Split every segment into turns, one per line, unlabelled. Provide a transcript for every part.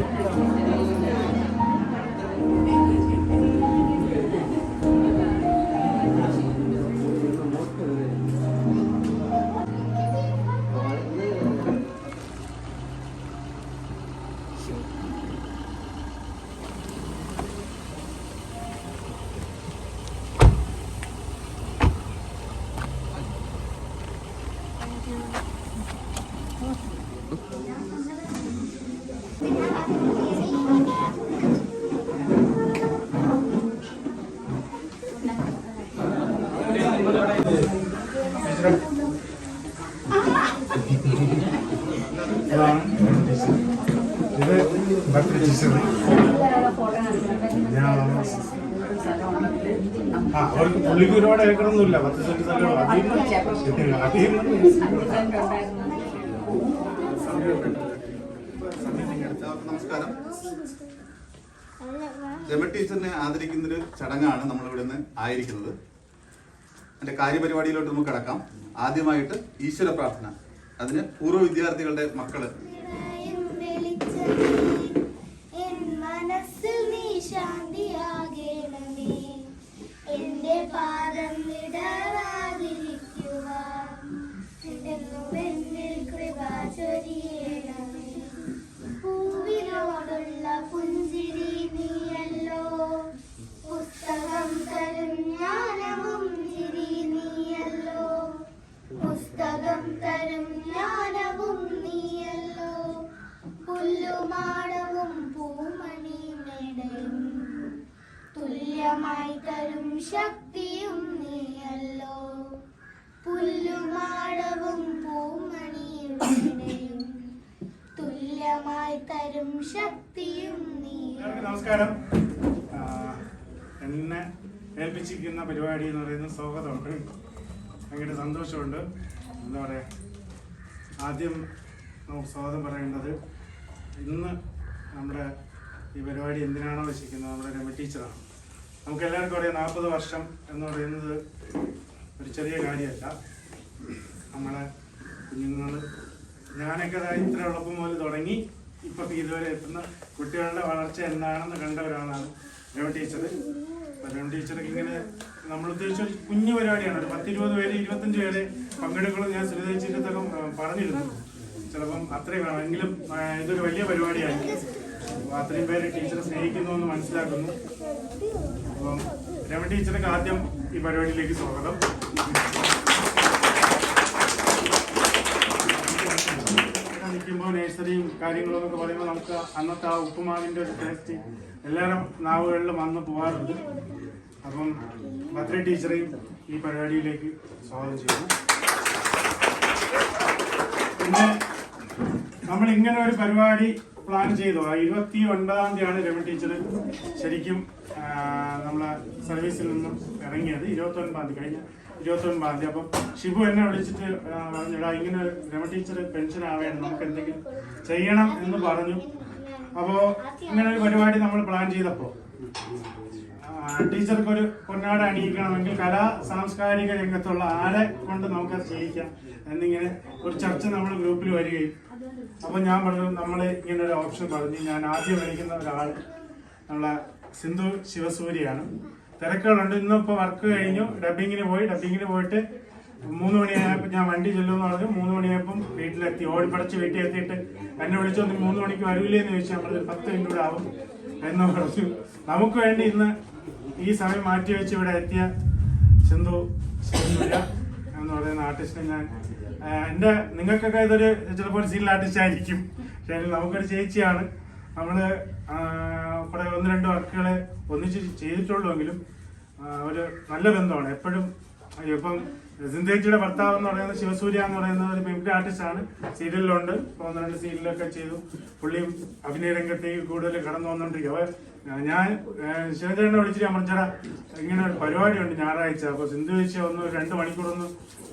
Thank you. ഒരുപാട് ഏക്കറൊന്നുമില്ല പത്ത് saint
നമസ്കാരം രമ ടീച്ചറിനെ ആദരിക്കുന്നൊരു ചടങ്ങാണ് നമ്മൾ നിന്ന് ആയിരിക്കുന്നത്. എന്റെ കാര്യപരിപാടിയിലോട്ട് നമുക്ക് കടക്കാം. ആദ്യമായിട്ട് ഈശ്വര പ്രാർത്ഥന. അതിന് പൂർവ വിദ്യാർത്ഥികളുടെ
മക്കൾ. ചൊരിയണമേ പൂവിനോടുള്ള പുഞ്ചിരി നീയല്ലോ. പുസ്തകം നീയല്ലോ. പുസ്തകം നീയല്ലോ. പൂമണി തരും ശക്തിയും നീയല്ലോ. പുല്ലുമാടവും പൂമണിയും തുല്യമായി തരും ശക്തിയും നീ
നമസ്കാരം. എന്നെ ഏൽപ്പിച്ചിരിക്കുന്ന പരിപാടി എന്ന് പറയുന്നത് സ്വാഗതമുണ്ട്. ഭയങ്കര സന്തോഷമുണ്ട്. എന്താ പറയുക ആദ്യം നമുക്ക് സ്വാഗതം പറയേണ്ടത് ഇന്ന് നമ്മുടെ ഈ പരിപാടി എന്തിനാണോ വെച്ചിരിക്കുന്നത്? നമ്മുടെ രമ ടീച്ചറാണ്. നമുക്ക് എല്ലാവർക്കും അറിയാം നാൽപ്പത് വർഷം എന്ന് പറയുന്നത് ഒരു ചെറിയ കാര്യമല്ല. നമ്മളെ കുഞ്ഞുങ്ങൾ ഞാനൊക്കെ ഇത്ര എളുപ്പം മുതൽ തുടങ്ങി ഇപ്പൊ ഇതുവരെ എത്തുന്ന കുട്ടികളുടെ വളർച്ച എന്താണെന്ന് കണ്ട ഒരാളാണ് രമ ടീച്ചർ രമ ടീച്ചർക്ക് ഇങ്ങനെ നമ്മൾ ഉദ്ദേശിച്ച കുഞ്ഞു പരിപാടിയാണ്. ഒരു പത്തിരുപത് പേര് ഇരുപത്തഞ്ച് പേര് പങ്കെടുക്കണം ഞാൻ ശ്രീതേച്ചിട്ടൊക്കെ പറഞ്ഞിരുന്നു. ചിലപ്പം അത്രയും വേണം. എങ്കിലും ഇതൊരു വലിയ പരിപാടിയായിരിക്കും അത്രയും പേര് ടീച്ചറെ സ്നേഹിക്കുന്നു എന്ന് മനസ്സിലാക്കുന്നു. അപ്പം രമ ടീച്ചർക്ക് ആദ്യം ഈ പരിപാടിയിലേക്ക് സ്വാഗതം. നിൽക്കുമ്പോൾ നേഴ്സറിയും കാര്യങ്ങളും എന്നൊക്കെ പറയുമ്പോൾ നമുക്ക് അന്നത്തെ ആ ഉപ്പുമാവിന്റെ ഒരു ടേസ്റ്റ് എല്ലാവരും നാവുകളിലും വന്ന് പോകാറുണ്ട് അപ്പം ഭദ്ര ടീച്ചറെയും ഈ പരിപാടിയിലേക്ക് സ്വാഗതം ചെയ്യുന്നു. പിന്നെ നമ്മൾ ഇങ്ങനെ ഒരു പരിപാടി പ്ലാൻ ചെയ്തു. ഇരുപത്തി ഒൻപതാം തീയതിയാണ് രമൺ ടീച്ചർ ശരിക്കും നമ്മളെ സർവീസിൽ നിന്നും ഇറങ്ങിയത്. ഇരുപത്തി ഒൻപതാം തീയതി കഴിഞ്ഞ ഇരുപത്തി ഒൻപതാം തീയതി. അപ്പം ഷിബു എന്നെ വിളിച്ചിട്ട് പറഞ്ഞിടാ ഇങ്ങനെ രമൺ ടീച്ചർ പെൻഷൻ ആവേണ്ട നമുക്ക് എന്തെങ്കിലും ചെയ്യണം എന്ന് പറഞ്ഞു. അപ്പോൾ ഇങ്ങനെ ഒരു പരിപാടി നമ്മൾ പ്ലാൻ ചെയ്തപ്പോൾ ടീച്ചർക്ക് ഒരു പൊന്നാട അണിയിക്കണമെങ്കിൽ കലാ സാംസ്കാരിക രംഗത്തുള്ള ആരെ കൊണ്ട് നമുക്ക് ചെയ്യിക്കാം എന്നിങ്ങനെ ഒരു ചർച്ച നമ്മൾ ഗ്രൂപ്പിൽ വരികയും അപ്പൊ ഞാൻ പറഞ്ഞു നമ്മൾ ഇങ്ങനെ ഒരു ഓപ്ഷൻ പറഞ്ഞു. ഞാൻ ആദ്യം വരയ്ക്കുന്ന ഒരാൾ നമ്മളെ സിന്ധു ശിവസൂര്യാണ് തിരക്കുകളുണ്ട്. ഇന്നിപ്പോ വർക്ക് കഴിഞ്ഞു. ഡബിങ്ങിന് പോയി. ഡബിങ്ങിന് പോയിട്ട് മൂന്ന് മണിയായപ്പോൾ ഞാൻ വണ്ടി ചെല്ലുമെന്ന് പറഞ്ഞു. മൂന്ന് മണിയായപ്പം വീട്ടിലെത്തി. ഓടിപ്പടച്ച് വീട്ടിൽ എത്തിയിട്ട് എന്നെ വിളിച്ചൊന്ന് മൂന്ന് മണിക്ക് വരൂലേ എന്ന് ചോദിച്ചാൽ നമ്മൾ പത്ത് മിനിറ്റ് കൂടെ ആവും. എന്ന് പറഞ്ഞു. നമുക്ക് വേണ്ടി ഇന്ന് ഈ സമയം മാറ്റി വെച്ച് ഇവിടെ എത്തിയ സിന്ധു ശിവസൂര്യ എന്ന് പറയുന്ന ആർട്ടിസ്റ്റിനെ ഞാൻ എന്റെ നിങ്ങൾക്കൊക്കെ ഇതൊരു ചിലപ്പോൾ സീരിയൽ ആർട്ടിസ്റ്റ് ആയിരിക്കും. പക്ഷേ നമുക്കൊരു ചേച്ചിയാണ്. നമ്മൾ ആ, കുറെ ഒന്ന് രണ്ട് വർക്കുകൾ ഒന്നിച്ച് ചെയ്തിട്ടുള്ളൂവെങ്കിലും ഒരു നല്ല ബന്ധമാണ്. എപ്പോഴും ഇപ്പം സിന്ധേച്ചിയുടെ ഭർത്താവ് എന്ന് പറയുന്നത് ശിവസൂര്യ എന്ന് പറയുന്ന ഒരു മിമിക്രി ആർട്ടിസ്റ്റ് ആണ്. സീരിയലിലുണ്ട്. ഒന്ന് രണ്ട് സീരിയലൊക്കെ ചെയ്തു. പുള്ളിയും അഭിനയ രംഗത്തേക്ക് കൂടുതൽ കടന്നു വന്നോണ്ടിരിക്കും അപ്പൊ ഞാൻ ശിവചേട്ടനെ വിളിച്ചിട്ട് പറഞ്ഞാ ഇങ്ങനെ ഒരു പരിപാടിയുണ്ട് ഞായറാഴ്ച. അപ്പൊ സിന്ധു ചേച്ചി ഒന്ന് രണ്ട് മണിക്കൂർ ഒന്ന്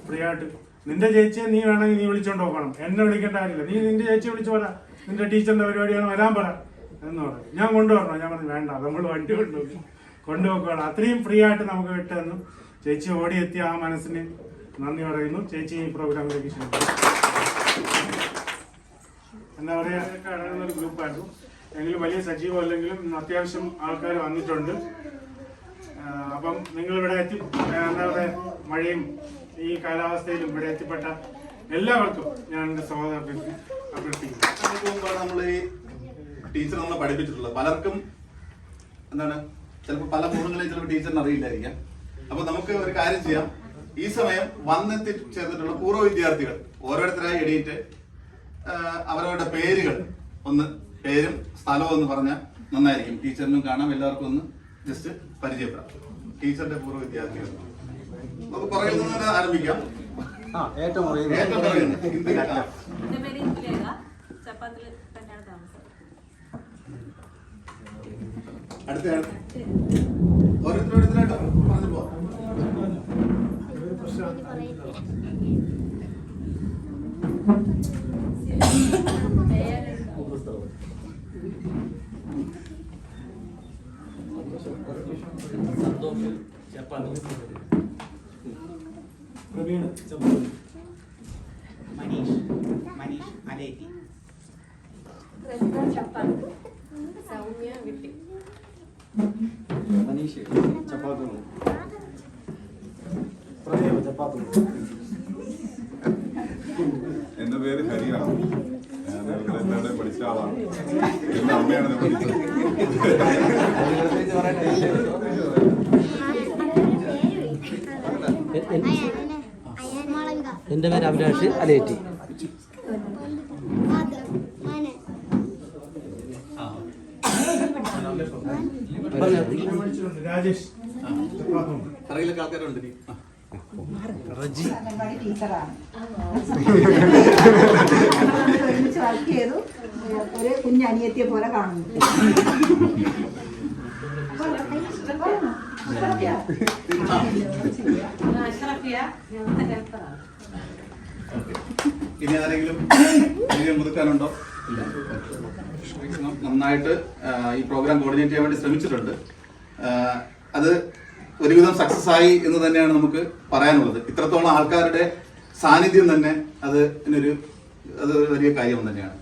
ഫ്രീ ആയിട്ട് നിന്റെ ചേച്ചിയെ നീ വേണമെങ്കിൽ നീ വിളിച്ചോണ്ട് പോകണം. എന്നെ വിളിക്കേണ്ട കാര്യമില്ല. നീ നിന്റെ ചേച്ചിയെ വിളിച്ചു പറ. നിന്റെ ടീച്ചറിന്റെ പരിപാടിയാണ് വരാൻ പറ. എന്ന് പറഞ്ഞു ഞാൻ കൊണ്ടുവരണോ? ഞാൻ പറഞ്ഞു വേണ്ട. നമ്മൾ വണ്ടി കൊണ്ടുപോകും. കൊണ്ടുപോക്കുകയാണ് അത്രയും ഫ്രീ ആയിട്ട് നമുക്ക് വിട്ടെന്നു ചേച്ചി ഓടിയെത്തിയ ആ മനസ്സിന് നന്ദി പറയുന്നു. ചേച്ചി ഈ പ്രോഗ്രാമിലേക്ക് ക്ഷണിക്കുന്നു. എന്താ പറയുക അതൊക്കെ ഒരു ഗ്രൂപ്പായിരുന്നു. എങ്കിലും വലിയ സജീവം അല്ലെങ്കിലും അത്യാവശ്യം ആൾക്കാർ വന്നിട്ടുണ്ട്. അപ്പം നിങ്ങളിവിടെ എത്തി എന്താ പറയുക മഴയും ഈ കാലാവസ്ഥയിൽ ഇവിടെ എത്തിപ്പെട്ട എല്ലാവർക്കും ഞാൻ എന്റെ സഹോദരം അഭ്യർത്ഥി- അഭ്യർത്ഥിക്കുന്നു.
നമ്മൾ ഈ ടീച്ചർ നമ്മളെ പഠിപ്പിച്ചിട്ടുള്ളത്? പലർക്കും എന്താണ് ചിലപ്പോൾ പല മുഖങ്ങളെയും ചിലപ്പോൾ ടീച്ചറിന് അറിയില്ലായിരിക്കാം. അപ്പൊ നമുക്ക് ഒരു കാര്യം ചെയ്യാം. ഈ സമയം വന്നെത്തി ചേർന്നിട്ടുള്ള പൂർവ വിദ്യാർത്ഥികൾ ഓരോരുത്തരായി എണീറ്റ് അവരവരുടെ പേരുകൾ ഒന്ന് പേരും സ്ഥലവും എന്ന് പറഞ്ഞാൽ നന്നായിരിക്കും. ടീച്ചറിനും കാണാം. എല്ലാവർക്കും ഒന്ന് ജസ്റ്റ് പരിചയപ്പെടാം. ടീച്ചറിന്റെ പൂർവ വിദ്യാർത്ഥികൾ. നമുക്ക് പറയുന്നത് ആരംഭിക്കാം.
ആ ഏറ്റവും
ഏറ്റവും അടുത്ത. ഓരോരുത്തരോരുത്തരായിട്ട് പറഞ്ഞു പോവാം.
മനീഷ് മനീഷ് അലേറ്റി
സൗമ്യ വിട്ടി
മനീഷ് ചപ്പാത്തി പ്രദീപ് ചപ്പാത്തി
എന്റെ പേര് ഹരിയാണ്. എന്നോട് പഠിച്ച ആളാണ്. എന്റെ അമ്മയാണ് പഠിച്ചത്.
എന്റെ പേര് അഭിലാഷ് അലേറ്റി.
ഒരു കുഞ്ഞനിയത്തിയെ പോലെ കാണുന്നു
അഷ്റഫിയ ഡോക്ടറാണ്
ഇനി ആരെങ്കിലും പുതുക്കാനുണ്ടോ ഇല്ല. നന്നായിട്ട് ഈ പ്രോഗ്രാം കോർഡിനേറ്റ് ചെയ്യാൻ വേണ്ടി ശ്രമിച്ചിട്ടുണ്ട്. അത് ഒരുവിധം സക്സസ് ആയി എന്ന് തന്നെയാണ് നമുക്ക് പറയാനുള്ളത്. ഇത്രത്തോളം ആൾക്കാരുടെ സാന്നിധ്യം തന്നെ അത് ഇതിനൊരു അത് ഒരു വലിയ കാര്യം തന്നെയാണ്.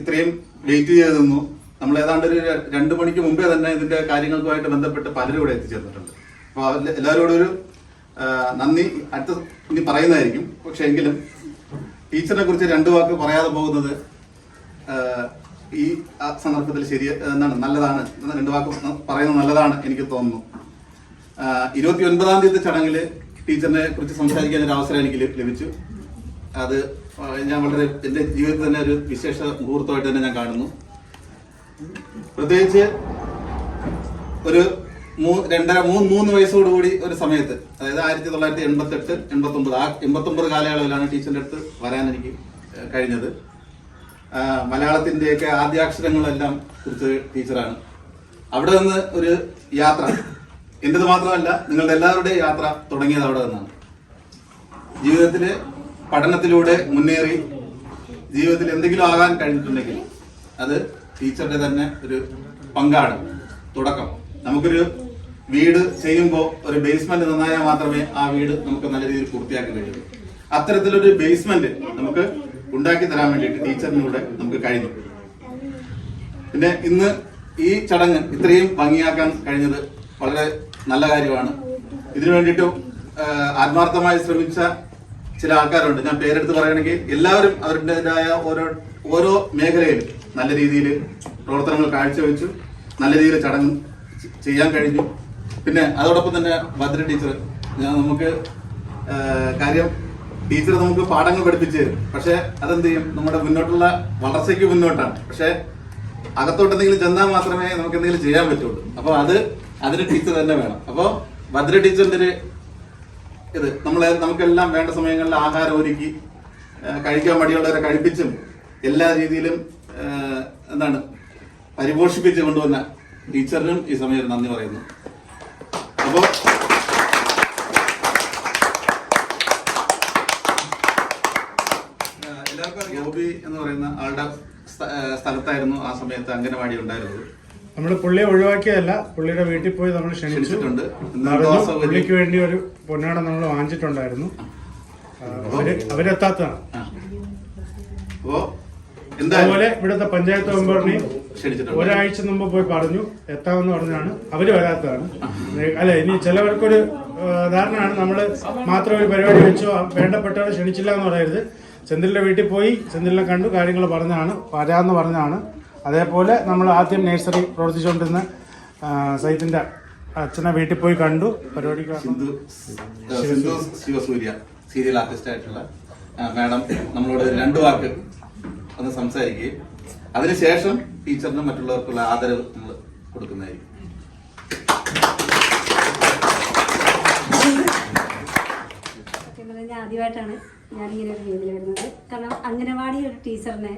ഇത്രയും വെയിറ്റ് ചെയ്ത് നമ്മൾ ഏതാണ്ട് ഒരു രണ്ട് മണിക്ക് മുമ്പേ തന്നെ ഇതിന്റെ കാര്യങ്ങൾക്കുമായിട്ട് ബന്ധപ്പെട്ട് പലരും ഇവിടെ എത്തിച്ചേർന്നിട്ടുണ്ട്. എല്ലാവരോടും ഒരു നന്ദി. അടുത്ത ഇനി പറയുന്നതായിരിക്കും. പക്ഷെ എങ്കിലും ടീച്ചറിനെ കുറിച്ച് രണ്ട് വാക്ക് പറയാതെ പോകുന്നത് ഈ സന്ദർഭത്തിൽ ശരി എന്താണ് നല്ലതാണ് രണ്ട് വാക്ക് പറയുന്നത് നല്ലതാണ് എനിക്ക് തോന്നുന്നു. ഇരുപത്തി ഒൻപതാം തീയതി ചടങ്ങിൽ ടീച്ചറിനെ കുറിച്ച് സംസാരിക്കാൻ ഒരു അവസരം എനിക്ക് ലഭിച്ചു. അത് ഞാൻ വളരെ എന്റെ ജീവിതത്തിൽ തന്നെ ഒരു വിശേഷ മുഹൂർത്തമായിട്ട് തന്നെ ഞാൻ കാണുന്നു. പ്രത്യേകിച്ച് ഒരു രണ്ടര മൂന്ന് മൂന്ന് വയസ്സോട് കൂടി ഒരു സമയത്ത് അതായത് ആയിരത്തി തൊള്ളായിരത്തി എൺപത്തി എട്ട് എൺപത്തി ഒമ്പത് ആ എൺപത്തി ഒമ്പത് കാലയളവിലാണ് ടീച്ചറിന്റെ അടുത്ത് വരാൻ എനിക്ക് കഴിഞ്ഞത്. മലയാളത്തിന്റെയൊക്കെ ആദ്യാക്ഷരങ്ങളെല്ലാം കുറിച്ച് ടീച്ചറാണ്. അവിടെ നിന്ന് ഒരു യാത്ര എന്റെത് മാത്രമല്ല നിങ്ങളുടെ എല്ലാവരുടെയും യാത്ര തുടങ്ങിയത് അവിടെ നിന്നാണ്. ജീവിതത്തിൽ പഠനത്തിലൂടെ മുന്നേറി ജീവിതത്തിൽ എന്തെങ്കിലും ആകാൻ കഴിഞ്ഞിട്ടുണ്ടെങ്കിൽ അത് ടീച്ചറുടെ തന്നെ ഒരു പങ്കാണ് തുടക്കം. നമുക്കൊരു വീട് ചെയ്യുമ്പോൾ ഒരു ബേസ്മെന്റ് നന്നായാൽ മാത്രമേ ആ വീട് നമുക്ക് നല്ല രീതിയിൽ പൂർത്തിയാക്കാൻ കഴിയൂ. അത്തരത്തിലൊരു ബേസ്മെന്റ് നമുക്ക് ഉണ്ടാക്കി തരാൻ വേണ്ടിയിട്ട് ടീച്ചറിനൂടെ നമുക്ക് കഴിഞ്ഞു. പിന്നെ ഇന്ന് ഈ ചടങ്ങ് ഇത്രയും ഭംഗിയാക്കാൻ കഴിഞ്ഞത് വളരെ നല്ല കാര്യമാണ്. ഇതിനു വേണ്ടിയിട്ട് ആത്മാർത്ഥമായി ശ്രമിച്ച ചില ആൾക്കാരുണ്ട്. ഞാൻ പേരെടുത്ത് പറയുകയാണെങ്കിൽ എല്ലാവരും അവരുടേതായ ഓരോ ഓരോ മേഖലയിലും നല്ല രീതിയിൽ പ്രവർത്തനങ്ങൾ കാഴ്ചവെച്ചു നല്ല രീതിയിൽ ചടങ്ങ് ചെയ്യാൻ കഴിഞ്ഞു. പിന്നെ അതോടൊപ്പം തന്നെ ഭദ്ര ടീച്ചർ ഞാൻ നമുക്ക് കാര്യം ടീച്ചർ നമുക്ക് പാഠങ്ങൾ പഠിപ്പിച്ച് പക്ഷെ അതെന്ത് ചെയ്യും? നമ്മുടെ മുന്നോട്ടുള്ള വളർച്ചയ്ക്ക് മുന്നോട്ടാണ്. പക്ഷെ അകത്തോട്ട് എന്തെങ്കിലും ചെന്നാൽ മാത്രമേ നമുക്ക് എന്തെങ്കിലും ചെയ്യാൻ പറ്റുള്ളൂ. അപ്പൊ അത് അതിന് ടീച്ചർ തന്നെ വേണം. അപ്പോൾ ഭദ്ര ടീച്ചറിന്റെ ഒരു ഇത് നമ്മളെ നമുക്കെല്ലാം വേണ്ട സമയങ്ങളിൽ ആഹാരം ഒരുക്കി കഴിക്കാൻ മടിയുള്ളവരെ കഴിപ്പിച്ചും എല്ലാ രീതിയിലും എന്താണ് പരിപോഷിപ്പിച്ച് കൊണ്ടുവന്ന ടീച്ചറിനും ഈ സമയത്ത് നന്ദി പറയുന്നു. അപ്പോ ആ, എല്ലാവർക്കും അറിയാം. ഗോപി എന്ന് പറയുന്ന ആളുടെ സ്ഥലത്തായിരുന്നു ആ സമയത്ത് അംഗനവാടി ഉണ്ടായിരുന്നത്.
നമ്മൾ പുള്ളിയെ ഒഴിവാക്കിയതല്ല പുള്ളിയുടെ വീട്ടിൽ പോയി നമ്മൾ
ക്ഷണിച്ചിട്ടുണ്ട്.
പുള്ളിക്ക് വേണ്ടി ഒരു പൊന്നാടം നമ്മൾ വാങ്ങിച്ചിട്ടുണ്ടായിരുന്നു. അവരെത്താത്തതാണ്.
അപ്പോ
അതുപോലെ ഇവിടുത്തെ പഞ്ചായത്ത്
മെമ്പറിനെ
ഒരാഴ്ച മുമ്പ് പോയി പറഞ്ഞു. എത്താമെന്ന് പറഞ്ഞാണ്. അവർ വരാത്തതാണ്. അല്ലെ ഇനി ചിലവർക്കൊരു ധാരണയാണ്. നമ്മൾ മാത്രം ഒരു പരിപാടി വെച്ചോ വേണ്ടപ്പെട്ടവരെ ക്ഷണിച്ചില്ല എന്ന് പറയരുത്. ചെന്തിലിന്റെ വീട്ടിൽ പോയി ചെന്തിലിനെ കണ്ടു കാര്യങ്ങൾ പറഞ്ഞാണ് വരാന്ന് പറഞ്ഞാണ് അതേപോലെ നമ്മൾ ആദ്യം നഴ്സറി പ്രവർത്തിച്ചുകൊണ്ടിരുന്ന സൈതിന്റെ അച്ഛനെ വീട്ടിൽ പോയി കണ്ടു.
പരിപാടി ശിവസൂര്യ സീരിയൽ ആർട്ടിസ്റ്റ് ആയിട്ടുള്ള മാഡം നമ്മളോട് രണ്ടു വാക്ക് ഒന്ന് സംസാരിക്കുകയും അതിനുശേഷം ടീച്ചറിനും മറ്റുള്ളവർക്കുള്ള ആദരവ് നമ്മൾ കൊടുക്കുന്നതായിരിക്കും.
ഞാൻ ആദ്യമായിട്ടാണ് ഒരു രീതിയിൽ വരുന്നത്. കാരണം അംഗനവാടി ഒരു ടീച്ചറിനെ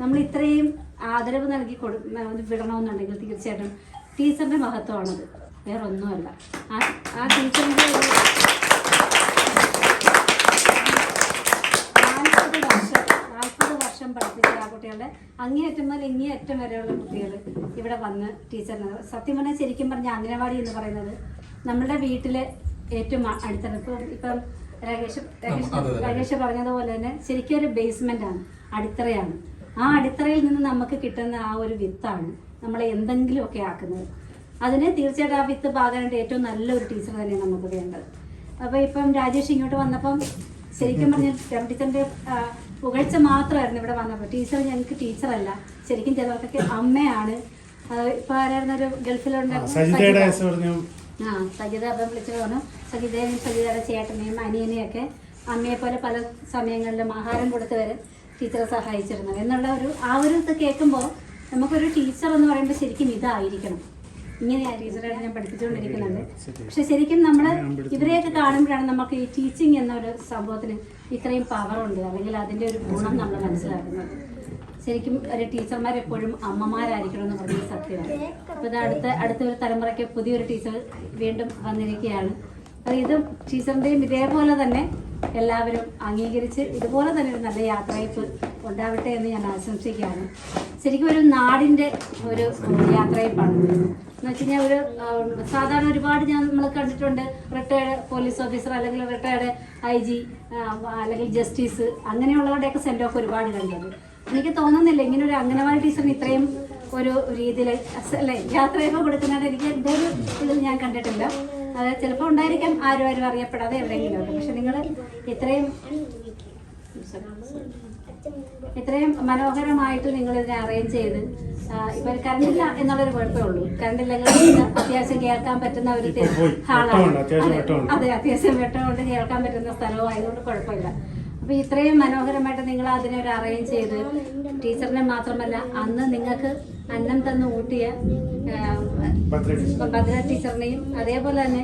നമ്മൾ ഇത്രയും ആദരവ് നൽകി കൊടു വിടണമെന്നുണ്ടെങ്കിൽ തീർച്ചയായിട്ടും ടീച്ചറിന്റെ മഹത്വമാണത്. വേറെ ഒന്നുമല്ല ആ ആ ടീച്ചറിന്റെ ഒരു നാൽപ്പത് വർഷം നാൽപ്പത് വർഷം പഠിപ്പിച്ച ആ കുട്ടികളുടെ അങ്ങേയറ്റം മുതൽ ഇങ്ങേയറ്റം വരെയുള്ള കുട്ടികൾ ഇവിടെ വന്ന് ടീച്ചറിന് സത്യം പറഞ്ഞാൽ ശരിക്കും പറഞ്ഞാൽ അംഗനവാടി എന്ന് പറയുന്നത് നമ്മുടെ വീട്ടിലെ ഏറ്റവും അടിത്തറ അടുത്താണ്. ഇപ്പം ഇപ്പം രാകേഷ് രാകേഷ് രാകേഷ്. പറഞ്ഞതുപോലെ തന്നെ ശരിക്കും ഒരു ബേസ്മെന്റ് ആണ് അടിത്തറയാണ്. ആ അടിത്തറയിൽ നിന്ന് നമുക്ക് കിട്ടുന്ന ആ ഒരു വിത്താണ് നമ്മളെ എന്തെങ്കിലുമൊക്കെ ആക്കുന്നത്. അതിന് തീർച്ചയായിട്ടും ആ വിത്ത് പാകാനായിട്ട് ഏറ്റവും നല്ലൊരു ടീച്ചർ തന്നെയാണ് നമുക്ക് വേണ്ടത്. അപ്പോൾ ഇപ്പം രാജേഷ് ഇങ്ങോട്ട് വന്നപ്പം ശരിക്കും പറഞ്ഞാൽ ടീച്ചറിന്റെ പുകഴ്ച മാത്രമായിരുന്നു ഇവിടെ വന്നപ്പോൾ. ടീച്ചർ ഞങ്ങൾക്ക് ടീച്ചറല്ല ശരിക്കും ചിലർക്കൊക്കെ അമ്മയാണ്. ഇപ്പൊ ആരായിരുന്നു ഒരു
പറഞ്ഞു.
ആ സജിത അപ്പം വിളിച്ചു പറഞ്ഞു സജിതയും സജിതയുടെ ചേട്ടനെയും അനിയനെയും ഒക്കെ അമ്മയെ പോലെ പല സമയങ്ങളിലും ആഹാരം കൊടുത്ത് വരെ ടീച്ചറെ സഹായിച്ചിരുന്നു. എന്നുള്ള ഒരു ആ ഒരു ഇത് കേൾക്കുമ്പോൾ നമുക്കൊരു ടീച്ചർ എന്ന് പറയുമ്പോൾ ശരിക്കും ഇതായിരിക്കണം. ഇങ്ങനെയാണ് ടീച്ചറായിട്ട് ഞാൻ പഠിപ്പിച്ചുകൊണ്ടിരിക്കുന്നത് പക്ഷെ ശരിക്കും നമ്മൾ ഇവരെയൊക്കെ കാണുമ്പോഴാണ് നമുക്ക് ഈ ടീച്ചിങ് എന്നൊരു സംഭവത്തിന് ഇത്രയും പവർ ഉണ്ട്. അല്ലെങ്കിൽ അതിന്റെ ഒരു ഗുണം നമ്മൾ മനസ്സിലാക്കുന്നത് ശരിക്കും ഒരു ടീച്ചർമാർ എപ്പോഴും അമ്മമാരായിരിക്കണം എന്ന് പറഞ്ഞ സത്യമാണ്. അപ്പോൾ ഇത് അടുത്ത അടുത്ത ഒരു തലമുറയ്ക്ക് പുതിയൊരു ടീച്ചർ വീണ്ടും വന്നിരിക്കുകയാണ്. അപ്പോൾ ഇത് ടീച്ചറിന്റെയും ഇതേപോലെ തന്നെ എല്ലാവരും അംഗീകരിച്ച് ഇതുപോലെ തന്നെ ഒരു നല്ല യാത്രയപ്പ് ഉണ്ടാവട്ടെ എന്ന് ഞാൻ ആശംസിക്കുകയാണ്. ശരിക്കും ഒരു നാടിന്റെ ഒരു യാത്രയപ്പാണ്. എന്ന് വെച്ച് കഴിഞ്ഞാൽ ഒരു സാധാരണ ഒരുപാട് ഞാൻ നമ്മൾ കണ്ടിട്ടുണ്ട് റിട്ടയർഡ് പോലീസ് ഓഫീസർ അല്ലെങ്കിൽ റിട്ടയർഡ് ഐ ജി അല്ലെങ്കിൽ ജസ്റ്റിസ് അങ്ങനെയുള്ളവരുടെയൊക്കെ സെൻഡ് ഓഫ് ഒരുപാട് കണ്ടത്. എനിക്ക് തോന്നുന്നില്ല ഇങ്ങനെ ഒരു അംഗനവാടി ടീച്ചറിന് ഇത്രയും ഒരു രീതിയിൽ അല്ലേ യാത്രയൊക്കെ കൊടുക്കുന്നതായിട്ട് എനിക്ക് ഒരു ഇതിൽ ഞാൻ കണ്ടിട്ടില്ല അത് ചിലപ്പോൾ ഉണ്ടായിരിക്കാം ആരും ആരും അറിയപ്പെടാതെ എവിടെയെങ്കിലും പക്ഷെ നിങ്ങൾ ഇത്രയും ഇത്രയും മനോഹരമായിട്ട് നിങ്ങൾ ഇതിനെ അറേഞ്ച് ചെയ്ത് ഇപ്പൊ കരണ്ടില്ല എന്നുള്ളൊരു കുഴപ്പമേ ഉള്ളൂ. കരണ്ടില്ലെങ്കിൽ അത്യാവശ്യം കേൾക്കാൻ പറ്റുന്ന ഒരു. ഹാളാണ്. അതെ. അത്യാവശ്യം വെട്ടമുണ്ട് കേൾക്കാൻ പറ്റുന്ന സ്ഥലവും ആയതുകൊണ്ട് കുഴപ്പമില്ല. അപ്പൊ ഇത്രയും മനോഹരമായിട്ട് നിങ്ങൾ അതിനെ ഒരു അറേഞ്ച് ചെയ്ത് ടീച്ചറിനെ മാത്രമല്ല അന്ന് നിങ്ങൾക്ക് അന്നം തന്ന് ഊട്ടിയ
ഭദ്ര
ടീച്ചറിനെയും അതേപോലെ തന്നെ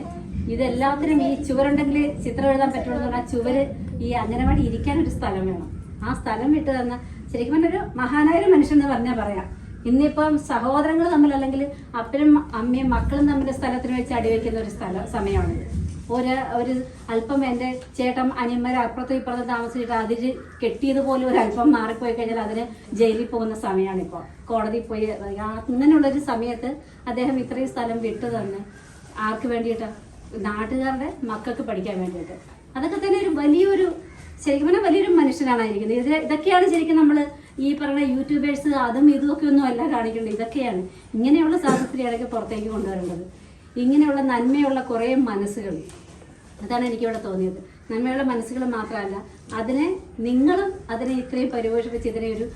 ഇതെല്ലാത്തിനും ഈ ചുവരുണ്ടെങ്കിൽ ചിത്രം എഴുതാൻ പറ്റുള്ളൂ എന്ന് പറഞ്ഞാൽ ചുവര് ഈ അംഗനവാടി ഇരിക്കാൻ ഒരു സ്ഥലം വേണം. ആ സ്ഥലം വിട്ട് തന്ന ശരിക്കും പറഞ്ഞൊരു മഹാനായ ഒരു മനുഷ്യൻ എന്ന് പറഞ്ഞാൽ പറയാം. ഇന്നിപ്പം സഹോദരങ്ങൾ തമ്മിൽ അല്ലെങ്കിൽ അപ്പനും അമ്മയും മക്കളും തമ്മിൽ സ്ഥലത്തിന് വെച്ച് അടിവെക്കുന്ന ഒരു സ്ഥലം സമയമാണിത്. ഒരു ഒരു അല്പം എന്റെ ചേട്ടൻ അനിയന്മാരെ അപ്പുറത്തും ഇപ്പുറത്തും താമസിച്ചിട്ട് അതിന് കെട്ടിയതുപോലെ ഒരു അല്പം മാറിപ്പോയി കഴിഞ്ഞാൽ അതിന് ജയിലിൽ പോകുന്ന സമയമാണിപ്പോൾ കോടതി പോയി അങ്ങനെയുള്ളൊരു സമയത്ത് അദ്ദേഹം ഇത്രയും സ്ഥലം വിട്ടു തന്നെ ആർക്ക് വേണ്ടിയിട്ട്? നാട്ടുകാരുടെ മക്കൾക്ക് പഠിക്കാൻ വേണ്ടിയിട്ട്. അതൊക്കെ തന്നെ ഒരു വലിയൊരു ശരിക്കും പറഞ്ഞാൽ വലിയൊരു മനുഷ്യനാണ് ഇരിക്കുന്നത് ഇത് ഇതൊക്കെയാണ് ശരിക്കും നമ്മൾ ഈ പറയുന്ന യൂട്യൂബേഴ്സ് അതും ഇതും ഒക്കെ ഒന്നും അല്ല കാണിക്കേണ്ടത്. ഇതൊക്കെയാണ് ഇങ്ങനെയുള്ള സാഹചര്യങ്ങളൊക്കെ പുറത്തേക്ക് കൊണ്ടുവരേണ്ടത്. ഇങ്ങനെയുള്ള നന്മയുള്ള കുറേ മനസ്സുകൾ. അതാണ് എനിക്കിവിടെ തോന്നിയത്. നന്മയുള്ള മനസ്സുകൾ മാത്രമല്ല അതിനെ നിങ്ങളും അതിനെ ഇത്രയും പരിപോഷിപ്പിച്ച് ഇതിനെ ഒരു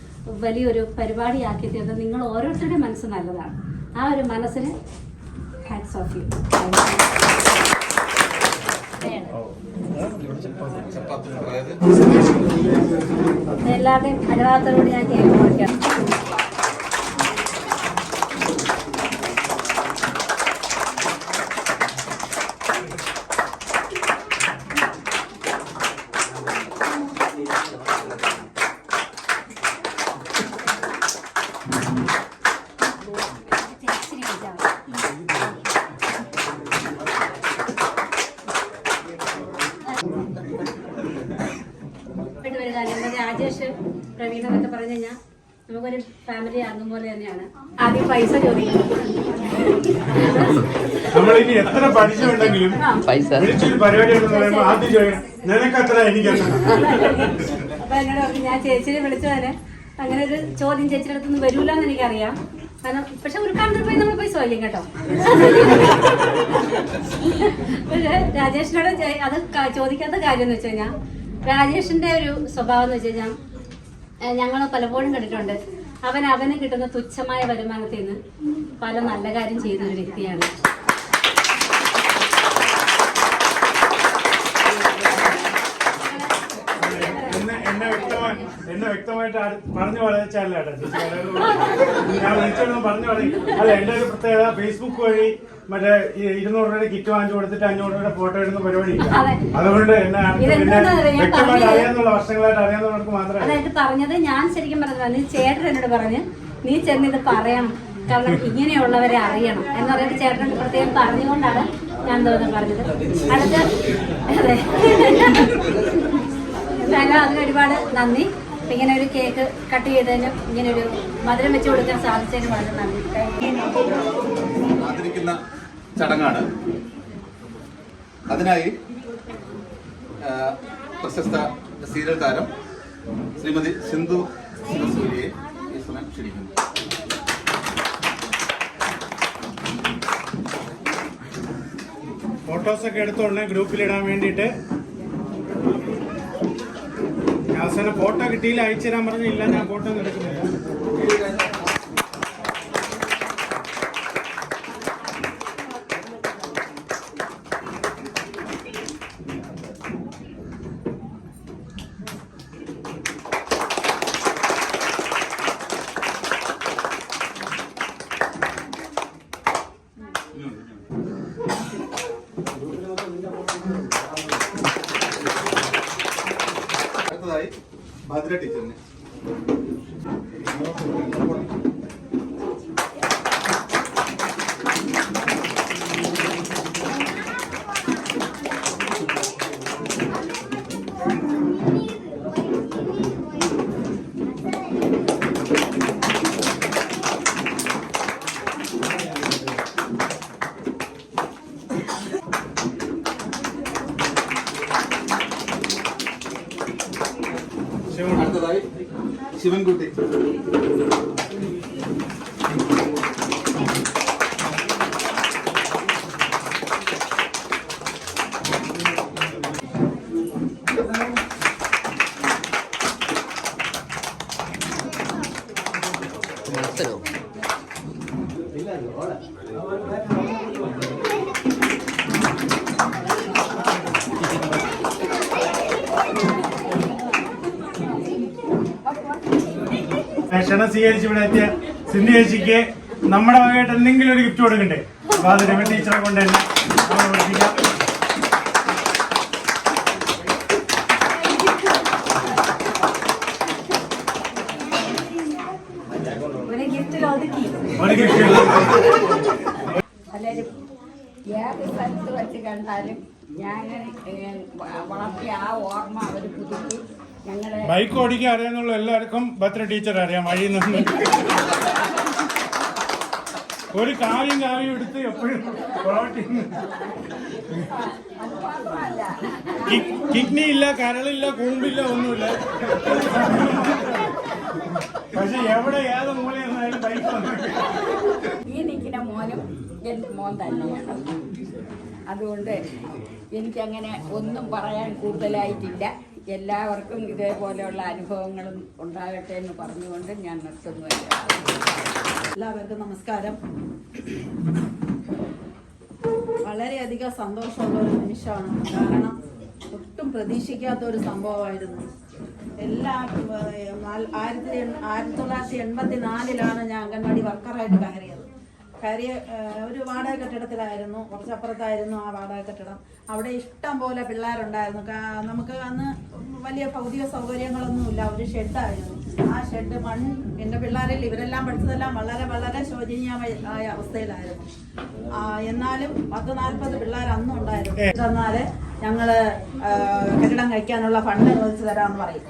വലിയൊരു പരിപാടിയാക്കി തീർന്നത് നിങ്ങൾ ഓരോരുത്തരുടെ മനസ്സ് നല്ലതാണ്. ആ ഒരു മനസ്സിന് ഹാറ്റ്സ് ഓഫ് യു എല്ലാവരുടെയും അനുവാദത്തോട് ഞാൻ കേൾക്കാൻ കൊടുക്കാം ഒരു കാര്യം രാജേഷ് പ്രവീൺ എന്നൊക്കെ പറഞ്ഞു കഴിഞ്ഞാൽ നമുക്കൊരു ഫാമിലി ആകും പോലെ തന്നെയാണ് ആദ്യം പൈസ ചോദിക്കും
നമ്മളിനി എത്ര പഠിച്ചുണ്ടെങ്കിലും
പൈസ.
വിളിച്ചൊരു പരിപാടി ഉണ്ടെന്ന് പറയുമ്പോൾ ആദ്യം ചോദിക്കണം നിനക്കത്ര എനിക്കത്ര
അപ്പൊ എന്നോട് ഞാൻ ചേച്ചിനെ വിളിച്ചതിന് അങ്ങനെ ഒരു ചോദ്യം ചേച്ചിയുടെ അടുത്തൊന്നും വരൂലെന്ന് എനിക്കറിയാം. കാരണം പക്ഷെ ഒരു കാണുന്ന പോയി നമ്മൾ പൈസ വയ്ക്കും കേട്ടോ. പക്ഷെ രാജേഷിനോട് അത് ചോദിക്കാത്ത കാര്യം എന്ന് വെച്ച് കഴിഞ്ഞാൽ രാജേഷിന്റെ ഒരു സ്വഭാവം എന്ന് വെച്ച് കഴിഞ്ഞാൽ ഞങ്ങൾ പലപ്പോഴും കണ്ടിട്ടുണ്ട്. അവൻ അവന് കിട്ടുന്ന തുച്ഛമായ വരുമാനത്തിൽ നിന്ന് പല നല്ല കാര്യം ചെയ്യുന്ന ഒരു വ്യക്തിയാണ്.
എന്നെ എന്നെ വ്യക്തമായി എന്നെ വ്യക്തമായിട്ട് പറഞ്ഞു പറയിച്ചല്ല ഞാൻ പറഞ്ഞു പറയും അല്ല എന്റെ ഒരു പ്രത്യേകത ഫേസ്ബുക്ക് വഴി മറ്റേ ഇരുന്നൂറ് രൂപയുടെ കിറ്റ് വാങ്ങിച്ചു കൊടുത്തിട്ട് അഞ്ഞൂറ് രൂപയുടെ ഫോട്ടോ ഇടുന്ന പരിപാടി. അതുകൊണ്ട് എന്നെ വ്യക്തമായിട്ട് അറിയാന്നുള്ള വർഷങ്ങളായിട്ട് അറിയാവുന്നവർക്ക് മാത്രമേ
അതായത് പറഞ്ഞത് ഞാൻ ശരിക്കും പറഞ്ഞത് നീ ചേട്ടൻ എന്നോട് പറഞ്ഞ് നീ ചെന്ന് ഇത് പറയണം കാരണം ഇങ്ങനെയുള്ളവരെ അറിയണം. എന്ന് പറയുന്നത് ചേട്ടൻ പ്രത്യേകം പറഞ്ഞുകൊണ്ടാണ് ഞാൻ തോന്നുന്നു പറഞ്ഞത്. അടുത്ത അതെ. എന്തായാലും അതിന് ഒരുപാട് നന്ദി. ഇങ്ങനെ ഒരു കേക്ക് കട്ട് ചെയ്തതിനും ഇങ്ങനെ ഒരു മധുരം വെച്ച് കൊടുക്കാൻ സാധിച്ചതിനും വളരെ നന്ദി. താങ്ക് യു
ആദരിക്കുന്ന ചടങ്ങാണ്. അതിനായി പ്രശസ്ത സീരിയൽ താരം ശ്രീമതി സിന്ധു ശിവസൂര്യയെ ഈ സമയം ക്ഷണിക്കുന്നു.
ഫോട്ടോസൊക്കെ എടുത്തോളെ ഗ്രൂപ്പിലിടാൻ വേണ്ടിയിട്ട് ഫോട്ടോ കിട്ടിയില്ല അയച്ചു തരാൻ പറഞ്ഞില്ല ഞാൻ ഫോട്ടോ എടുക്കുന്നില്ല.
ഭദ്ര ടീച്ചറിനെ शिवन
गोटे
ക്ഷണം സ്വീകരിച്ച് ഇവിടെ എത്തിയ സിന്ധു ചേച്ചിക്ക് നമ്മുടെ വകയായിട്ട് എന്തെങ്കിലും ഒരു ഗിഫ്റ്റ് കൊടുക്കണ്ടേ? അപ്പൊ അത് രമ ടീച്ചറെ കൊണ്ട് തന്നെ പഠിപ്പിക്കാം
ഒരു ഗിഫ്റ്റിൽ ഒതുക്കി
ഒരു ഗിഫ്റ്റ്
അല്ലെങ്കിൽ ഏത് സ്ഥലത്ത് വെച്ച് കണ്ടാലും ഞാൻ വളർത്തിയ ആ ഓർമ്മ അവർ പുതുക്കി
ഓടിക്കാൻ അറിയാന്നുള്ള എല്ലാവർക്കും ഭദ്ര ടീച്ചർ അറിയാം. വഴിയിൽ നിന്ന് ഒരു കാവ്യം കാവ്യം എടുത്ത് എപ്പോഴും കിഡ്നി ഇല്ല കരളില്ല കൂമ്പില്ല ഒന്നുമില്ല. പക്ഷെ എവിടെ ഏത് മൂലയെന്നായാലും ബൈക്ക്
മോനും മോൻ തന്നെയാണ്. അതുകൊണ്ട് എനിക്കങ്ങനെ ഒന്നും പറയാൻ കൂടുതലായിട്ടില്ല. എല്ലാവർക്കും ഇതേപോലെയുള്ള അനുഭവങ്ങളും ഉണ്ടാകട്ടെ എന്ന് പറഞ്ഞുകൊണ്ട് ഞാൻ നിർത്തുന്നു.
എല്ലാവർക്കും നമസ്കാരം. വളരെയധികം സന്തോഷമുള്ള ഒരു നിമിഷമാണ്. കാരണം ഒട്ടും പ്രതീക്ഷിക്കാത്ത ഒരു സംഭവമായിരുന്നു എല്ലാ ആയിരത്തി ആയിരത്തി തൊള്ളായിരത്തി എൺപത്തി നാലിലാണ് ഞാൻ അംഗൻവാടി വർക്കറായിട്ട് കയറിയത്. കയറിയ ഒരു വാടക കെട്ടിടത്തിലായിരുന്നു. കുറച്ചപ്പുറത്തായിരുന്നു ആ വാടക കെട്ടിടം. അവിടെ ഇഷ്ടം പോലെ പിള്ളേരുണ്ടായിരുന്നു. നമുക്ക് അന്ന് വലിയ ഭൗതിക സൗകര്യങ്ങളൊന്നുമില്ല ഒരു ഷെഡായിരുന്നു ആ ഷെഡ് മൺ എന്റെ പിള്ളേരിൽ ഇവരെല്ലാം പഠിച്ചതെല്ലാം വളരെ വളരെ ശോചനീയമായ അവസ്ഥയിലായിരുന്നു. എന്നാലും പത്ത് നാൽപ്പത് പിള്ളേർ അന്നും ഉണ്ടായിരുന്നു എന്നാൽ ഞങ്ങൾ കെട്ടിടം കഴിക്കാനുള്ള ഫണ്ട് അനുവദിച്ചു തരാമെന്ന് പറയും.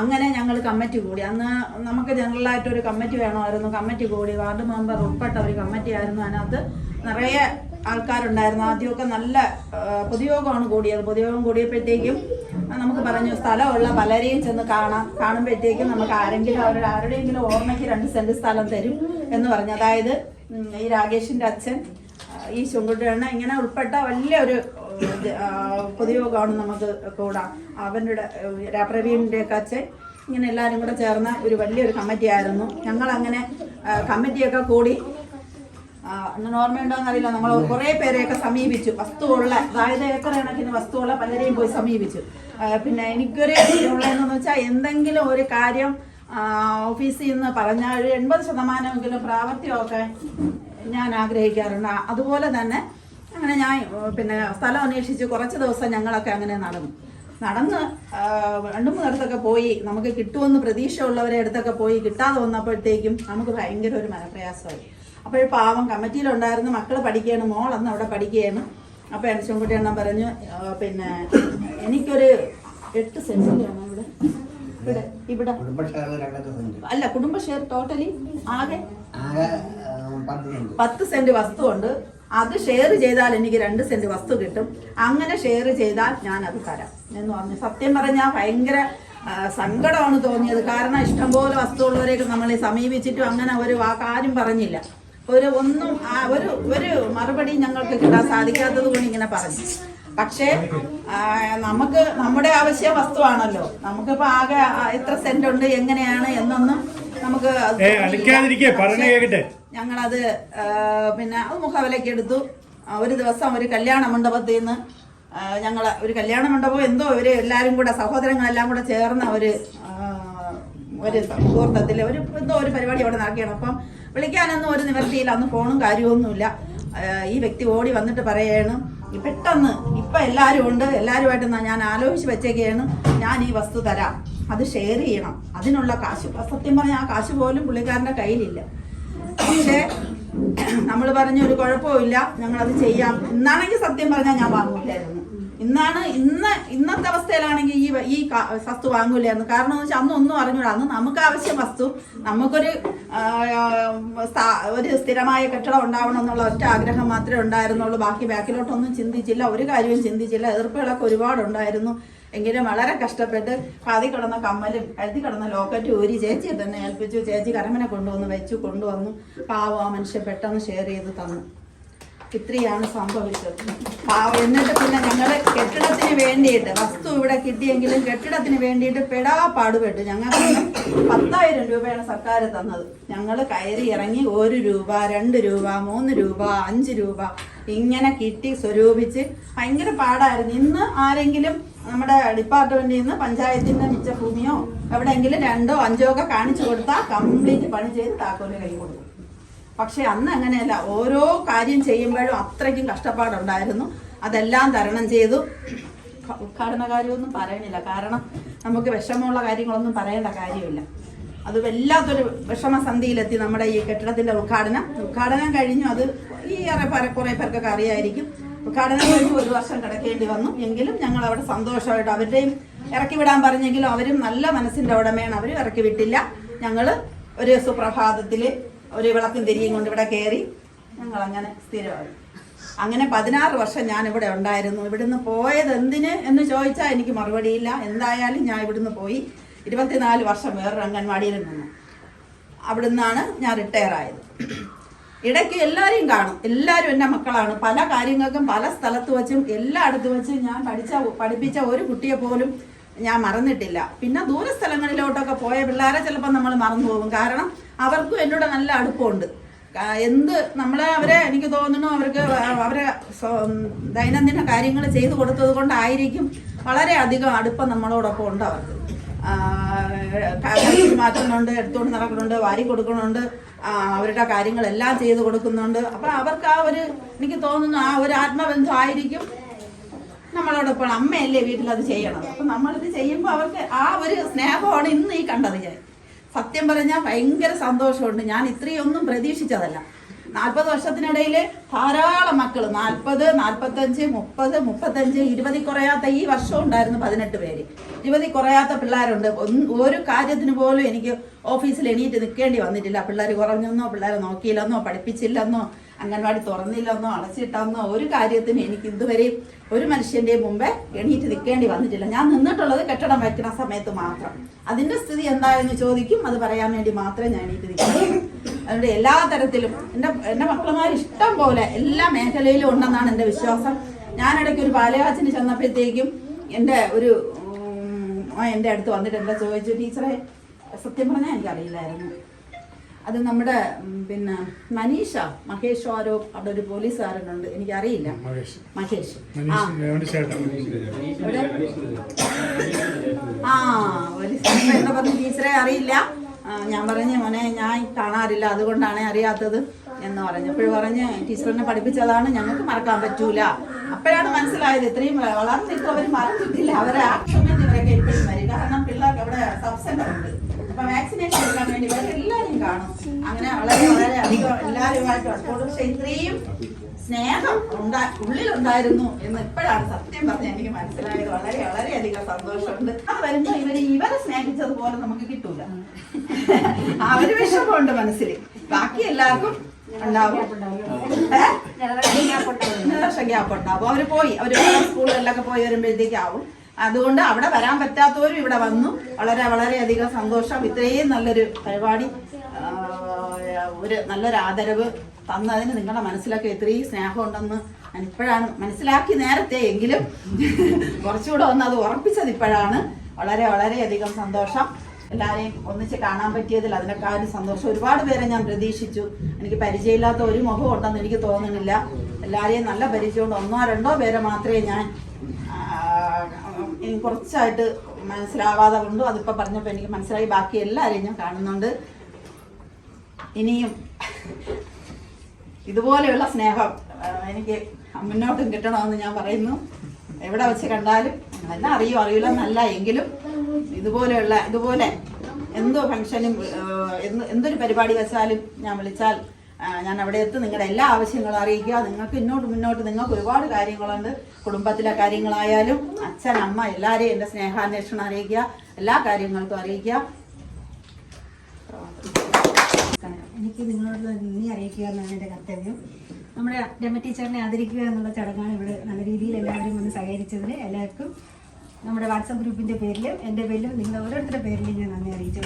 അങ്ങനെ ഞങ്ങൾ കമ്മിറ്റി കൂടി. അന്ന് നമുക്ക് ജനറലായിട്ട് ഒരു കമ്മിറ്റി വേണമായിരുന്നു. കമ്മിറ്റി കൂടി വാർഡ് മെമ്പർ ഉൾപ്പെട്ട ഒരു കമ്മിറ്റി ആയിരുന്നു അതിനകത്ത്. നിറയെ ആൾക്കാരുണ്ടായിരുന്നു. ആദ്യമൊക്കെ നല്ല പൊതുയോഗമാണ് കൂടിയത്. പൊതുയോഗം കൂടിയപ്പോഴത്തേക്കും നമുക്ക് പറഞ്ഞു സ്ഥലമുള്ള പലരെയും ചെന്ന് കാണാം കാണുമ്പോഴത്തേക്കും നമുക്ക് ആരെങ്കിലും അവരുടെ ആരുടെയെങ്കിലും ഓർമ്മയ്ക്ക് രണ്ട് സെന്റ് സ്ഥലം തരും എന്ന് പറഞ്ഞു. അതായത് ഈ രാകേഷിന്റെ അച്ഛൻ ഈ ശുങ്കുട്ടിയണ്ണ ഇങ്ങനെ ഉൾപ്പെട്ട വലിയൊരു പൊതുയോഗമാണ് നമുക്ക് കൂടാം. അവരുടെ പ്രവീണിന്റെ ഒക്കെ അച്ഛൻ ഇങ്ങനെ എല്ലാവരും കൂടെ ചേർന്ന ഒരു വലിയൊരു കമ്മിറ്റി ആയിരുന്നു. ഞങ്ങൾ അങ്ങനെ കമ്മിറ്റിയൊക്കെ കൂടി അണ്ണന് ഓർമ്മയുണ്ടോന്ന് അറിയില്ല. നമ്മൾ കുറെ പേരെയൊക്കെ സമീപിച്ചു. വസ്തുവുള്ള അതായത് ഏക്കർ കണക്കിന് വസ്തുവുള്ള പലരെയും പോയി സമീപിച്ചു. പിന്നെ എനിക്കൊരു ഉള്ളതെന്ന് വെച്ചാൽ എന്തെങ്കിലും ഒരു കാര്യം ഓഫീസിൽ നിന്ന് പറഞ്ഞാൽ ഒരു എൺപത് ശതമാനമെങ്കിലും പ്രാവർത്തികമൊക്കെ ഞാൻ ആഗ്രഹിക്കാറുണ്ട്. അതുപോലെ തന്നെ അങ്ങനെ ഞാൻ പിന്നെ സ്ഥലം അന്വേഷിച്ച് കുറച്ച് ദിവസം ഞങ്ങളൊക്കെ അങ്ങനെ നടന്നു. നടന്ന് രണ്ടു മൂന്നിടത്തൊക്കെ പോയി. നമുക്ക് കിട്ടുമെന്ന് പ്രതീക്ഷയുള്ളവരെ അടുത്തൊക്കെ പോയി. കിട്ടാതെ വന്നപ്പോഴത്തേക്കും നമുക്ക് ഭയങ്കര ഒരു മനപ്രയാസമായി. അപ്പോൾ പാവം കമ്മിറ്റിയിലുണ്ടായിരുന്ന മക്കൾ പഠിക്കുകയാണ് മോൾ അന്ന് അവിടെ പഠിക്കുകയാണ്. അപ്പോൾ എണച്ചുംകുട്ടി എണ്ണം പറഞ്ഞു പിന്നെ എനിക്കൊരു എട്ട് സെന്റിലാണ് ഇവിടെ. ഇവിടെ ഇവിടെ. അല്ല കുടുംബ ഷെയർ ടോട്ടലി ആകെ പത്ത് സെന്റ്. വസ്തുണ്ട് അത് ഷെയർ ചെയ്താൽ എനിക്ക് രണ്ട് സെന്റ് വസ്തു കിട്ടും. അങ്ങനെ ഷെയർ ചെയ്താൽ ഞാൻ അത് തരാം എന്ന് പറഞ്ഞു. സത്യം പറഞ്ഞാൽ ഭയങ്കര സങ്കടമാണ് തോന്നിയത്. കാരണം ഇഷ്ടംപോലെ വസ്തുവുള്ളവരെയൊക്കെ നമ്മളെ സമീപിച്ചിട്ടും അങ്ങനെ ഒരു വാക്കാരും പറഞ്ഞില്ല. ഒരു ഒന്നും ഒരു ഒരു മറുപടി ഞങ്ങൾക്ക് കിട്ടാൻ സാധിക്കാത്തത് കൊണ്ട് ഇങ്ങനെ പറഞ്ഞു. പക്ഷേ നമുക്ക് നമ്മുടെ ആവശ്യ വസ്തുവാണല്ലോ. നമുക്കിപ്പോ ആകെ എത്ര സെന്റ് ഉണ്ട് എങ്ങനെയാണ് എന്നൊന്നും നമുക്ക് ഞങ്ങളത് പിന്നെ അത് മുഖവിലയ്ക്ക് എടുത്തു. ഒരു ദിവസം ഒരു കല്യാണ മണ്ഡപത്തിൽ നിന്ന് ഞങ്ങൾ ഒരു കല്യാണ മണ്ഡപം എന്തോ ഇവർ എല്ലാവരും കൂടെ സഹോദരങ്ങളെല്ലാം കൂടെ ചേർന്ന ഒരു ഒരു മുഹൂർത്തത്തിൽ ഒരു എന്തോ ഒരു പരിപാടി അവിടെ നടക്കുകയാണ്. അപ്പം വിളിക്കാനൊന്നും ഒരു നിവർത്തിയില്ല അന്ന് ഫോണും കാര്യമൊന്നുമില്ല ഈ വ്യക്തി ഓടി വന്നിട്ട് പറയാണ് "ഈ പെട്ടെന്ന് ഇപ്പം എല്ലാവരും ഉണ്ട് എല്ലാവരുമായിട്ട് ഞാൻ ആലോചിച്ച് വെച്ചേക്കാണ് ഞാൻ ഈ വസ്തു തരാം. അത് ഷെയർ ചെയ്യണം. അതിനുള്ള കാശ് സത്യം പറഞ്ഞാൽ ആ കാശ് പോലും പുള്ളിക്കാരന്റെ കയ്യിലില്ല. പക്ഷേ നമ്മൾ പറഞ്ഞ ഒരു കുഴപ്പമില്ല ഞങ്ങളത് ചെയ്യാം. എന്നാണെങ്കിൽ സത്യം പറഞ്ഞാൽ ഞാൻ വാങ്ങൂലായിരുന്നു ഇന്നാണ് ഇന്ന് ഇന്നത്തെ അവസ്ഥയിലാണെങ്കിൽ ഈ ഈ വസ്തു വാങ്ങൂലായിരുന്നു കാരണം എന്ന് വെച്ചാൽ അന്ന് ഒന്നും അറിഞ്ഞൂടാ. അന്ന് നമുക്ക് ആവശ്യം വസ്തു നമുക്കൊരു ഒരു സ്ഥിരമായ കെട്ടിടം ഉണ്ടാവണം എന്നുള്ള ഒറ്റ ആഗ്രഹം മാത്രമേ ഉണ്ടായിരുന്നുള്ളൂ. ബാക്കി ബാക്കിലോട്ടൊന്നും ചിന്തിച്ചില്ല. ഒരു കാര്യവും ചിന്തിച്ചില്ല. എതിർപ്പുകളൊക്കെ ഒരുപാടുണ്ടായിരുന്നു. എങ്കിലും വളരെ കഷ്ടപ്പെട്ട് പാതി കിടന്ന കമ്മലും കരുതി കിടന്ന ലോക്കറ്റും ഊരി ചേച്ചിയെ തന്നെ ഏൽപ്പിച്ചു. ചേച്ചി കരമനെ കൊണ്ടുവന്ന് വെച്ചു കൊണ്ടുവന്നു. പാവം ആ മനുഷ്യൻ പെട്ടെന്ന് ഷെയർ ചെയ്ത് തന്നു. ഇത്രയാണ് സംഭവിച്ചത്. എന്നിട്ട് പിന്നെ ഞങ്ങളുടെ കെട്ടിടത്തിന് വേണ്ടിയിട്ട് വസ്തു ഇവിടെ കിട്ടിയെങ്കിലും കെട്ടിടത്തിന് വേണ്ടിയിട്ട് പെടാ പാടുപെട്ടു. ഞങ്ങൾക്ക് പത്തായിരം രൂപയാണ് സർക്കാർ തന്നത്. ഞങ്ങൾ കയറി ഇറങ്ങി ഒരു രൂപ രണ്ട് രൂപ മൂന്ന് രൂപ അഞ്ച് രൂപ ഇങ്ങനെ കിട്ടി സ്വരൂപിച്ച് ഭയങ്കര പാടായിരുന്നു. ഇന്ന് ആരെങ്കിലും നമ്മുടെ ഡിപ്പാർട്ട്മെന്റിൽ നിന്ന് പഞ്ചായത്തിന്റെ മിച്ച ഭൂമിയോ എവിടെയെങ്കിലും രണ്ടോ അഞ്ചോ ഒക്കെ കാണിച്ചു കൊടുത്താൽ കംപ്ലീറ്റ് പണി ചെയ്ത് താക്കോൽ കൈ കൊടുക്കും. പക്ഷെ അന്ന് അങ്ങനെയല്ല. ഓരോ കാര്യം ചെയ്യുമ്പോഴും അത്രയ്ക്കും കഷ്ടപ്പാടുണ്ടായിരുന്നു. അതെല്ലാം തരണം ചെയ്തു. ഉദ്ഘാടന കാര്യമൊന്നും പറയണില്ല. കാരണം നമുക്ക് വിഷമമുള്ള കാര്യങ്ങളൊന്നും പറയേണ്ട കാര്യമില്ല. അത് വല്ലാത്തൊരു വിഷമസന്ധിയിലെത്തി നമ്മുടെ ഈ കെട്ടിടത്തിന്റെ ഉദ്ഘാടനം. ഉദ്ഘാടനം കഴിഞ്ഞു. അത് ഈ ഏറെ പര- കുറേ പേർക്കൊക്കെ അറിയായിരിക്കും. ഉദ്ഘാടനം കഴിഞ്ഞ് ഒരു വർഷം കിടക്കേണ്ടി വന്നു. എങ്കിലും ഞങ്ങൾ അവിടെ സന്തോഷമായിട്ട് അവരുടെയും ഇറക്കി വിടാൻ പറഞ്ഞെങ്കിലും അവരും നല്ല മനസ്സിന്റെ ഉടമയാണ്. അവരും ഇറക്കി വിട്ടില്ല. ഞങ്ങൾ ഒരു സുപ്രഭാതത്തിൽ ഒരു വിളക്കും തിരിയും കൊണ്ട് ഇവിടെ കയറി ഞങ്ങൾ അങ്ങനെ സ്ഥിരമായി. അങ്ങനെ പതിനാറ് വർഷം ഞാൻ ഇവിടെ ഉണ്ടായിരുന്നു. ഇവിടുന്ന് പോയത് എന്തിന് എന്ന് ചോദിച്ചാൽ എനിക്ക് മറുപടിയില്ല. എന്തായാലും ഞാൻ ഇവിടുന്ന് പോയി ഇരുപത്തിനാല് വർഷം വേറൊരു അംഗൻവാടിയിൽ നിന്നു. അവിടുന്നാണ് ഞാൻ റിട്ടയർ ആയത്. ഇടയ്ക്ക് എല്ലാവരെയും കാണും. എല്ലാവരും എന്റെ മക്കളാണ്. പല കാര്യങ്ങൾക്കും പല സ്ഥലത്ത് വെച്ചും എല്ലായിടത്ത് വെച്ചും ഞാൻ പഠിച്ച പഠിപ്പിച്ച ഒരു കുട്ടിയെ പോലും ഞാൻ മറന്നിട്ടില്ല. പിന്നെ ദൂര സ്ഥലങ്ങളിലോട്ടൊക്കെ പോയ പിള്ളേരെ ചിലപ്പോൾ നമ്മൾ മറന്നു പോകും. കാരണം അവർക്കും എന്നോട് നല്ല അടുപ്പമുണ്ട്. എന്ത് നമ്മളെ അവരെ എനിക്ക് തോന്നുന്നു അവർക്ക് അവരെ ദൈനംദിന കാര്യങ്ങൾ ചെയ്തു കൊടുത്തത് കൊണ്ടായിരിക്കും വളരെയധികം അടുപ്പം നമ്മളോടൊപ്പം ഉണ്ട് അവർക്ക്. മാറ്റുന്നുണ്ട് എടുത്തുകൊണ്ട് നടക്കുന്നുണ്ട് വാരി കൊടുക്കുന്നുണ്ട് അവരുടെ കാര്യങ്ങളെല്ലാം ചെയ്തു കൊടുക്കുന്നുണ്ട്. അപ്പം അവർക്ക് ആ ഒരു എനിക്ക് തോന്നുന്നു ആ ഒരു ആത്മബന്ധം ആയിരിക്കും നമ്മളോടൊപ്പം അമ്മയല്ലേ വീട്ടിൽ അത് ചെയ്യണം അപ്പൊ നമ്മളിത് ചെയ്യുമ്പോൾ അവർക്ക് ആ ഒരു സ്നേഹമാണ് ഇന്ന് ഈ കണ്ടത് ഞാൻ. സത്യം പറഞ്ഞാൽ ഭയങ്കര സന്തോഷമുണ്ട്. ഞാൻ ഇത്രയൊന്നും പ്രതീക്ഷിച്ചതല്ല. നാൽപ്പത് വർഷത്തിനിടയിൽ ധാരാളം മക്കൾ നാൽപ്പത് നാൽപ്പത്തഞ്ച് മുപ്പത് മുപ്പത്തഞ്ച് ഇരുപതിൽ കുറയാത്ത ഈ വർഷം ഉണ്ടായിരുന്നു പതിനെട്ട് പേര്. ഇരുപതിൽ കുറയാത്ത പിള്ളേരുണ്ട്. ഒരു കാര്യത്തിന് പോലും എനിക്ക് ഓഫീസിൽ എണീറ്റ് നിൽക്കേണ്ടി വന്നിട്ടില്ല. പിള്ളേർ കുറഞ്ഞെന്നോ പിള്ളേരെ നോക്കിയില്ലെന്നോ പഠിപ്പിച്ചില്ലെന്നോ അംഗൻവാടി തുറന്നില്ലെന്നോ അടച്ചിട്ടെന്നോ ഒരു കാര്യത്തിന് എനിക്ക് ഇതുവരെയും ഒരു മനുഷ്യന്റെ മുമ്പേ എണീറ്റ് നിൽക്കേണ്ടി വന്നിട്ടില്ല. ഞാൻ നിന്നിട്ടുള്ളത് കെട്ടിടം വയ്ക്കുന്ന സമയത്ത് മാത്രം. അതിന്റെ സ്ഥിതി എന്തായെന്ന് ചോദിക്കും അത് പറയാൻ വേണ്ടി മാത്രമേ ഞാൻ എണീറ്റ് നിൽക്കുള്ളൂ. അതുകൊണ്ട് എല്ലാ തരത്തിലും എന്റെ എന്റെ മക്കളുമാർ ഇഷ്ടം പോലെ എല്ലാ മേഖലയിലും ഉണ്ടെന്നാണ് എന്റെ വിശ്വാസം. ഞാനിടയ്ക്ക് ഒരു പാലയാച്ചിന് ചെന്നപ്പോഴത്തേക്കും എന്റെ ഒരു എന്റെ അടുത്ത് വന്നിട്ട് എന്താ ചോദിച്ചു? ടീച്ചറെ സത്യം പറഞ്ഞാൽ എനിക്കറിയില്ലായിരുന്നു. അത് നമ്മുടെ പിന്നെ മനീഷ മഹേഷ് ആരോ അവിടെ ഒരു പോലീസുകാരനുണ്ട്. എനിക്കറിയില്ല.
മഹേഷ്.
മഹേഷ്. ആ. പോലീസ് പറഞ്ഞു ടീച്ചറെ അറിയില്ല. ഞാൻ പറഞ്ഞു മോനെ ഞാൻ കാണാറില്ല. അതുകൊണ്ടാണ് അറിയാത്തത്. എന്ന് പറഞ്ഞു. അപ്പോൾ പറഞ്ഞ് ടീച്ചറിനെ പഠിപ്പിച്ചതാണ്. ഞങ്ങൾക്ക് മറക്കാൻ പറ്റൂല. അപ്പോഴാണ് മനസ്സിലായത്. ഇത്രയും വളർന്നിട്ട് അവർ മറന്നിട്ടില്ല. അവരെ ആ സമയത്ത് ഇവരൊക്കെ ഇപ്പോഴും വരും. കാരണം പിള്ളേർക്ക് അവിടെ സബ് സെന്റർ ഉണ്ട് അപ്പൊ വാക്സിനേഷൻ എടുക്കാൻ വേണ്ടി ഇവരെ എല്ലാവരും കാണും. അങ്ങനെ വളരെ വളരെ അധികം എല്ലാവരുമായിട്ട് അടുത്തോട് പക്ഷെ ഇത്രയും സ്നേഹം ഉണ്ടാ ഉള്ളിലുണ്ടായിരുന്നു എന്ന് ഇപ്പോഴാണ് സത്യം പറഞ്ഞ എനിക്ക് മനസ്സിലായത്. വളരെ വളരെയധികം സന്തോഷമുണ്ട്. അത് വരുമ്പോൾ ഇവർ ഇവരെ സ്നേഹിച്ചതുപോലെ നമുക്ക് കിട്ടൂല. അവർ ഒരു വിഷമമുണ്ട് മനസ്സിൽ. ബാക്കി എല്ലാവർക്കും ഉണ്ടാവും. ഗ്യാപ്പ് ഉണ്ടാവും. അവർ പോയി. അവർ സ്കൂളുകളിലൊക്കെ പോയി വരുമ്പോഴത്തേക്കാവും. അതുകൊണ്ട് അവിടെ വരാൻ പറ്റാത്തവരും ഇവിടെ വന്നു. വളരെ വളരെയധികം സന്തോഷം. ഇത്രയും നല്ലൊരു പരിപാടി ഒരു നല്ലൊരു ആദരവ് തന്നതിന് നിങ്ങളുടെ മനസ്സിലൊക്കെ ഇത്രയും സ്നേഹമുണ്ടെന്ന് ഇപ്പോഴാണ് മനസ്സിലാക്കി നേരത്തെ എങ്കിലും കുറച്ചുകൂടെ ഒന്ന് അത് ഉറപ്പിച്ചത് ഇപ്പോഴാണ്. വളരെ വളരെയധികം സന്തോഷം. എല്ലാവരെയും ഒന്നിച്ച് കാണാൻ പറ്റിയതിൽ അതിനെക്കാളും സന്തോഷം ഒരുപാട് പേരെ ഞാൻ പ്രതീക്ഷിച്ചു. എനിക്ക് പരിചയമില്ലാത്ത ഒരു മുഖം ഉണ്ടെന്ന് എനിക്ക് തോന്നുന്നില്ല. എല്ലാവരെയും നല്ല പരിചയമുണ്ട്. ഒന്നോ രണ്ടോ പേരെ മാത്രമേ ഞാൻ എനിക്ക് കുറച്ചായിട്ട് മനസ്സിലാവാതെ കൊണ്ടു അതിപ്പോൾ പറഞ്ഞപ്പോൾ എനിക്ക് മനസ്സിലായി. ബാക്കി എല്ലാവരെയും ഞാൻ കാണുന്നുണ്ട്. ഇനിയും ഇതുപോലെയുള്ള സ്നേഹം എനിക്ക് മുന്നോട്ടും കിട്ടണമെന്ന് ഞാൻ പറയുന്നു. എവിടെ വെച്ച് കണ്ടാലും എന്നെ അറിയോ? അറിയില്ല എന്നല്ല എങ്കിലും ഇതുപോലെയുള്ള ഇതുപോലെ എന്തോ ഫങ്ഷനും എന്ത് എന്തൊരു പരിപാടി വെച്ചാലും ഞാൻ വിളിച്ചാൽ ഞാൻ അവിടെ എത്തും. നിങ്ങളുടെ എല്ലാ ആവശ്യങ്ങളും അറിയിക്കുക. നിങ്ങൾക്ക് ഇന്നോട്ട് മുന്നോട്ട് നിങ്ങൾക്ക് ഒരുപാട് കാര്യങ്ങളുണ്ട്. കുടുംബത്തിലെ കാര്യങ്ങളായാലും അച്ഛൻ അമ്മ എല്ലാവരെയും എന്റെ സ്നേഹാന്വേഷണം അറിയിക്കുക. എല്ലാ കാര്യങ്ങൾക്കും അറിയിക്കുക.
എനിക്ക് നിങ്ങളോട് നന്ദി അറിയിക്കുക എന്നാണ് എന്റെ കർത്തവ്യം. നമ്മുടെ രമ ടീച്ചറിനെ ആദരിക്കുക എന്നുള്ള ചടങ്ങാണ് ഇവിടെ നല്ല രീതിയിൽ എല്ലാവരും വന്ന് സഹകരിച്ചതിന് എല്ലാവർക്കും നമ്മുടെ വാട്സപ്പ് ഗ്രൂപ്പിന്റെ പേരിലും എന്റെ പേരിലും നിങ്ങൾ ഓരോരുത്തരുടെ പേരിലും ഞാൻ നന്ദി അറിയിച്ചു